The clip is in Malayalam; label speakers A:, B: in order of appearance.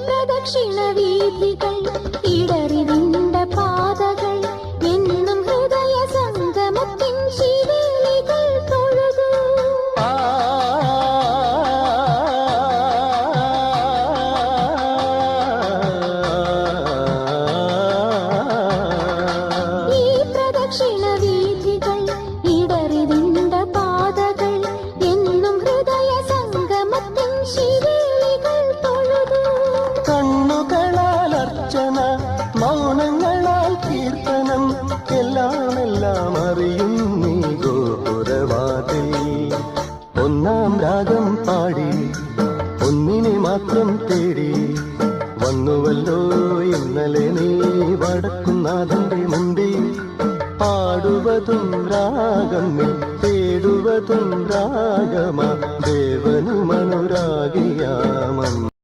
A: भिन्न दक्षिणवीथिकम्
B: കണ്ണുകളാൽ അർച്ചന മൗനങ്ങളാൽ കീർത്തനം എല്ലാം എല്ലാം അറിയും നീ ഗോപുരവാതിൽ. ഒന്നാം രാഗം പാടി ഒന്നിനെ മാത്രം തേടി. വന്നുവല്ലോ ഇന്നലെ നീ വടക്കുന്നാഥന്റെ മുമ്പിൽ. പാടുവതും രാഗം തേടുവതും രാഗമാ ദേവനും അനുരാഗിയാമം